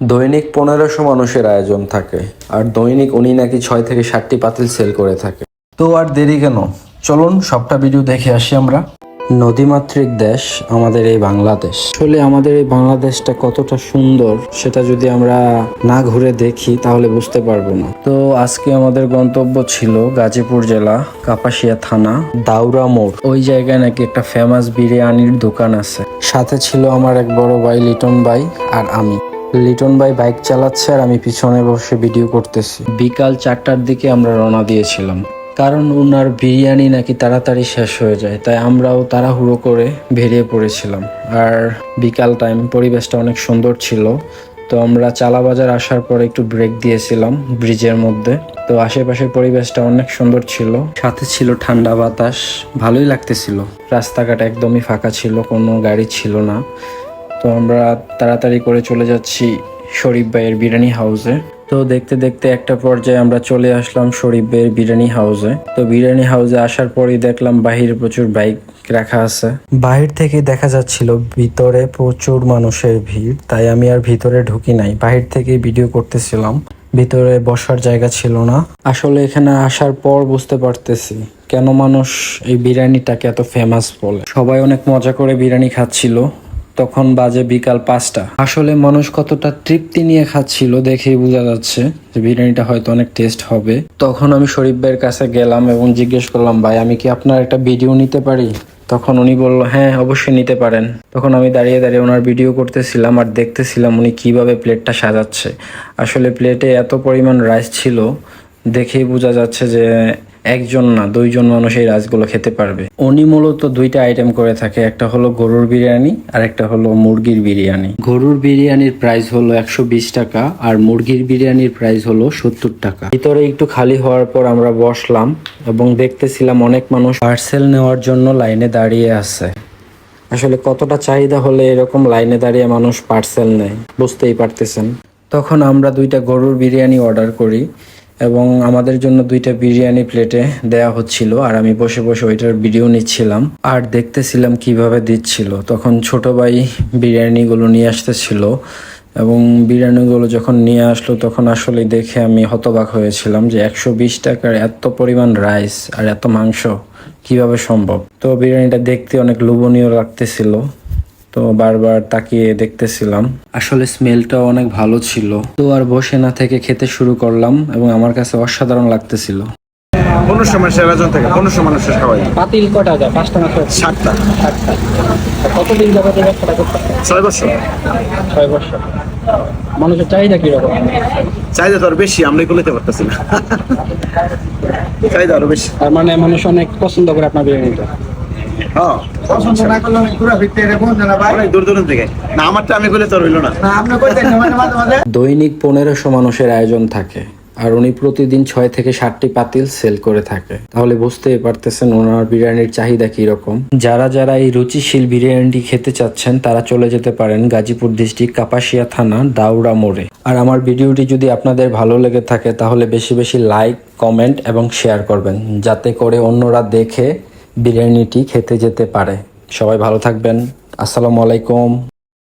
দৈনিক পনেরোশো মানুষের আয়োজন থাকে আর দৈনিক উনি নাকি ছয় থেকে ষাটটি পাতিল সেল করে থাকে। তো আর দেরি কেন? চলুন সবটা ভিডিও দেখে আসি আমরা। নদীমাতৃক দেশ আমাদের এই বাংলাদেশ। আসলে আমাদের এই বাংলাদেশটা কতটা সুন্দর সেটা যদি আমরা না ঘুরে দেখি তাহলে বুঝতে পারব না। তো আজকে আমাদের গন্তব্য ছিল গাজীপুর জেলা কাপাসিয়া থানা দাউরা মোড়। ওই জায়গায় নাকি একটা ফেমাস বিরিয়ানির দোকান আছে। সাথে ছিল আমার এক বড় ভাই লিটন ভাই আর আমি। লিটন ভাই বাইক চালাচ্ছে আর আমি পিছনে বসে ভিডিও করতেছি। বিকাল চারটার দিকে আমরা রওনা দিয়েছিলাম। কারণ ওনার বিরিয়ানি নাকি তাড়াতাড়ি শেষ হয়ে যায়, তাই আমরাও তাড়াহুড়ো করে বেরিয়ে পড়েছিলাম। আর বিকাল টাইম পরিবেশটা অনেক সুন্দর ছিল। তো আমরা চালাবাজার আসার পর একটু ব্রেক দিয়েছিলাম ব্রিজের মধ্যে। তো আশেপাশের পরিবেশটা অনেক সুন্দর ছিল। সাথে ছিল ঠান্ডা বাতাস, ভালোই লাগতেছিল। রাস্তাঘাট একদমই ফাঁকা ছিল, কোনো গাড়ি ছিল না। তো আমরা তাড়াতাড়ি করে চলে যাচ্ছি শরীফ ভাইয়ের বিরিয়ানি হাউসে। তো দেখতে দেখতে একটা পর্যায়ে আমরা চলে আসলাম শরীফ ভাইয়ের বিরিয়ানি হাউসে। তো বিরিয়ানি হাউসে আসার পরই দেখলাম বাহিরে প্রচুর বাইক রাখা আছে। বাহির থেকে দেখা যাচ্ছিল ভিতরে প্রচুর মানুষের ভিড় তাই আমি আর ভিতরে ঢুকি নাই। বাহির থেকে ভিডিও করতেছিলাম ভিতরে বসার জায়গা ছিল না। আসলে এখানে আসার পর বুঝতে পারতেছি কেন মানুষ এই বিরিয়ানিটাকে এত ফেমাস বলে। সবাই অনেক মজা করে বিরিয়ানি খাচ্ছিল। তখন বাজে বিকাল পাঁচটা। আসলে মানুষ কতটা তৃপ্তি নিয়ে খাচ্ছিল দেখেই বোঝা যাচ্ছে যে বিরিয়ানিটা হয়তো অনেক টেস্ট হবে। তখন আমি শরীফ ভাইয়ের কাছে গেলাম এবং জিজ্ঞেস করলাম, ভাই, আমি কি আপনার একটা ভিডিও নিতে পারি? তখন উনি বলল হ্যাঁ অবশ্যই নিতে পারেন। তখন আমি দাঁড়িয়ে দাঁড়িয়ে ওনার ভিডিও করতেছিলাম আর দেখতেছিলাম উনি কীভাবে প্লেটটা সাজাচ্ছে। আসলে প্লেটে এত পরিমাণ রাইস ছিল, দেখেই বোঝা যাচ্ছে যে একজন না দুইজন মানুষ এই রাইসগুলো খেতে পারবে। উনি মূলত দুইটা আইটেম করে থাকে, একটা হলো গরুর বিরিয়ানি আর একটা হলো মুরগির বিরিয়ানি। গরুর বিরিয়ানির প্রাইস হলো একশো বিশ টাকা আর মুরগির বিরিয়ানির প্রাইস হলো সত্তর টাকা। ভিতরে একটু খালি হওয়ার পর আমরা বসলাম এবং দেখতেছিলাম অনেক মানুষ পার্সেল নেওয়ার জন্য লাইনে দাঁড়িয়ে আছে। আসলে কতটা চাহিদা হলে এরকম লাইনে দাঁড়িয়ে মানুষ পার্সেল নেয়, বুঝতেই পারতেছেন। তখন আমরা দুইটা গরুর বিরিয়ানি অর্ডার করি। এবং আমাদের জন্য দুইটা বিরিয়ানি প্লেটে দেয়া হচ্ছিল, আর আমি বসে বসে ওইটার ভিডিও নিচ্ছিলাম। আর দেখতেছিলাম কীভাবে দিচ্ছিল। তখন ছোট ভাই বিরিয়ানিগুলো নিয়ে আসতেছিল এবং বিরিয়ানিগুলো যখন নিয়ে আসলো, তখন আসলে দেখে আমি হতবাক হয়েছিলাম যে একশো বিশ টাকার এত পরিমাণ রাইস আর এত মাংস কীভাবে সম্ভব? তো বিরিয়ানিটা দেখতে অনেক লোভনীয় লাগতেছিল। তো বারবার তাকিয়ে দেখতেছিলাম। আসলে স্মেলটাও অনেক ভালো ছিল। তো আর বসে না থেকে খেতে শুরু করলাম এবং আমার কাছে অসাধারণ লাগতেছিল। পনেরোশো মানুষের আয়োজন থেকে পনেরোশো মানুষের খাওয়াই। পাতিল কটা যায় পাঁচটা না ছয়টা? সাতটা। কতদিন যাবত ব্যবসাটা করতে ছয় বছর। ছয় বছর। মানুষের চাহিদা কীরকম? চাহিদা তো আরও বেশি আমরা এগুলো নিতে পারতেছি না। চাহিদা আরও বেশি। তার মানে মানুষ অনেক পছন্দ করে আপনার বিরিয়ানিটা। পছন্দ না করলে অনেক ঘুরা ফিরতে এরকম না ভাই। অনেক দূর থেকে। না আমারটা আমি বলে তো রইল না। না আপনি কইতেন মাঝে মাঝে মাঝে। দৈনিক পনেরোশো মানুষের আয়োজন থাকে আর উনি প্রতিদিন ছয় থেকে ষাটটি পাতিল সেল করে থাকে। তাহলে বুঝতেই পারতেছেন ওনার বিরিয়ানির চাহিদা কি রকম যারা যারা এই রুচিশীল বিরিয়ানিটি খেতে চাচ্ছেন তারা চলে যেতে পারেন গাজীপুর ডিস্ট্রিক্ট কাপাসিয়া থানা দাউরা মোড়ে। আর আমার ভিডিওটি যদি আপনাদের ভালো লেগে থাকে তাহলে বেশি বেশি লাইক কমেন্ট এবং শেয়ার করবেন যাতে করে অন্যরা দেখে বিরিয়ানিটি খেতে যেতে পারে। সবাই ভালো থাকবেন। আসসালামু আলাইকুম।